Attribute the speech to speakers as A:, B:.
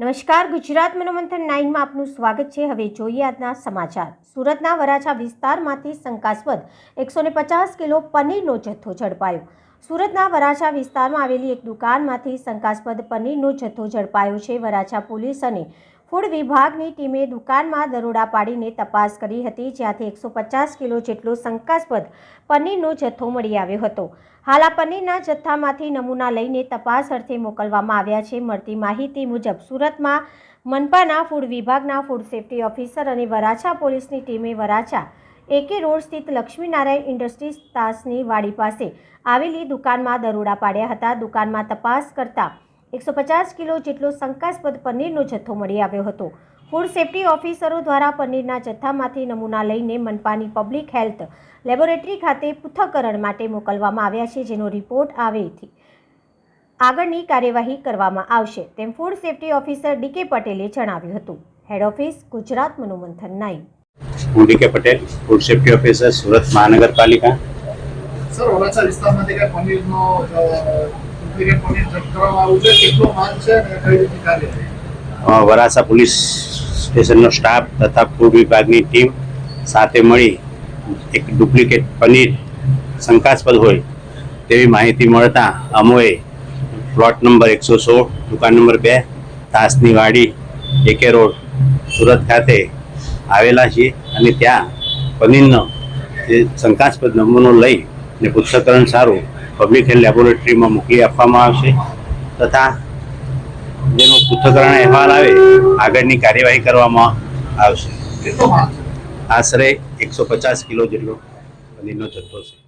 A: નમસ્કાર, ગુજરાત મનોમંથન નાઇનમાં આપનું સ્વાગત છે. હવે જોઈએ આજના સમાચાર. સુરતના વરાછા વિસ્તારમાંથી શંકાસ્પદ એકસો ને પચાસ કિલો પનીરનો જથ્થો ઝડપાયો. સુરતના વરાછા વિસ્તારમાં આવેલી એક દુકાનમાંથી શંકાસ્પદ પનીરનો જથ્થો ઝડપાયો છે. વરાછા પોલીસ અને ફૂડ વિભાગની ટીમે દુકાનમાં દરોડા પાડીને તપાસ કરી હતી, જ્યાંથી એકસો પચાસ કિલો જેટલો શંકાસ્પદ પનીરનો જથ્થો મળી આવ્યો હતો. હાલ આ પનીરના જથ્થામાંથી નમૂના લઈને તપાસ અર્થે મોકલવામાં આવ્યા છે. મળતી માહિતી મુજબ, સુરતમાં મનપાના ફૂડ વિભાગના ફૂડ સેફ્ટી ઓફિસર અને વરાછા પોલીસની ટીમે વરાછા એકે રોડ સ્થિત લક્ષ્મીનારાયણ ઇન્ડસ્ટ્રીઝ તાસની વાડી પાસે આવેલી દુકાનમાં દરોડા પાડ્યા હતા. દુકાનમાં તપાસ કરતા એકસો પચાસ કિલો જેટલો શંકાસ્પદ પનીરનો જથ્થો મળી આવ્યો હતો. ફૂડ સેફટી ઓફિસરો દ્વારા પનીરના જથ્થામાંથી નમૂના લઈને મનપાની પબ્લિક હેલ્થ લેબોરેટરી ખાતે પૃથ્થકરણ માટે મોકલવામાં આવ્યા છે જેનો રિપોર્ટ આવેથી આગળની કાર્યવાહી કરવામાં આવશે તેમ ફૂડ સેફટી ઓફિસર ડીકે પટેલે જણાવ્યું હતું. હેડ ઓફિસ ગુજરાત મનોમંથન નાઈ
B: હું DK Patel food safety officer Surat મહાનગરપાલિકા.
C: સર ઓલાચા વિસ્તારમાંથી પનીરનો અને
B: વરાછા પોલીસ સ્ટેશનનો સ્ટાફ તથા ફૂડ વિભાગની ટીમ સાથે મળી એક ડુપ્લિકેટ પનીર શંકાસ્પદ હોય તેવી માહિતી મળતા અમોએ પ્લોટ નંબર એકસો સોળ, દુકાન નંબર બે, તાસની વાડી, એકે રોડ, સુરત ખાતે આવેલા છીએ અને ત્યાં પનીરનો શંકાસ્પદ નમૂનો લઈ ને પૃથ્થકરણ સારું પબ્લિક હેલ્થ લેબોરેટરીમાં મોકલી આપવામાં આવશે તથા જેનો પૃથ્થકરણ અહેવાલ આવે, આગળની કાર્યવાહી કરવામાં આવશે. આશરે એકસો પચાસ કિલો જેટલો પનીરનો જથ્થો છે.